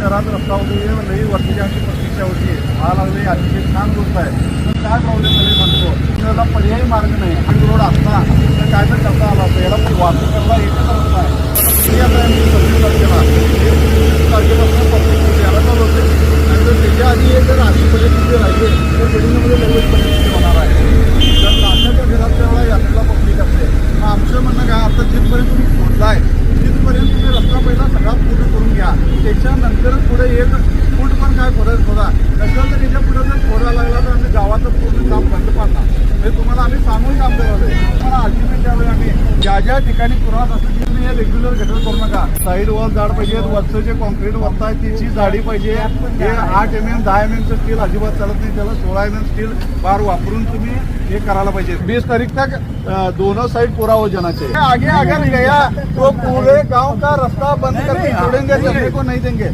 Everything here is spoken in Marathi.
शहरात रस्ता होतो लई वर्षाची आमची प्रतीक्षा होती हा लागली अतिशय छान गोष्ट आहे. तर काय प्रॉब्लेम झाले म्हणतो त्याला पर्यायी मार्ग नाही आणि रोड असता तर काय तर करता आला असतो. याला वाहतूक करता एकच रस्ता आहे किती आता आहे मी सव्वीस तारखेला हे सव्वीस तारखेपासून पब्लिक यायला चालू होते आणि जर त्याच्या आधी हे जर अशी परिस्थिती राहिली तर बिल्डिंगमध्ये लगेच परिस्थिती होणार आहे. तर नाशाच्या घरात त्यावेळा यात्रेला पब्लिक असते. मग आमचं म्हणणं काय आता जिथपर्यंत तुम्ही पोहोचलाय तिथपर्यंत तुम्ही रस्ता पहिला सगळा त्याच्यानंतर पुढे एक फूट पण काय खोदायचं खोदा नसेल तर त्याच्या पुढे जर खोदा लागला तर आम्ही गावाचं पूर्ण काम बंद पाडणार. हे तुम्हाला आम्ही सांगून काम करवलंय. तुम्हाला अल्टिमेट त्यावेळी आम्ही. ज्या ज्या ठिकाणी पुरात असेल की तुम्ही हे रेग्युलर गटर करू नका. साईड वॉल जाड पाहिजे वरचं जे कॉन्क्रीट वरता आहे तिची जाडी पाहिजे. हे आठ एम एम दहा एम एमचं स्टील अजिबात चालत नाही. त्याला सोळा एम एम स्टील बार वापरून तुम्ही हे करायला पाहिजे. बीस तारीख तक दोनों साइड पूरा हो जाना चाहिए आगे अगर गया. तो पूरे गांव का रास्ता बंद करके छोड़ेंगे चलने को नहीं देंगे.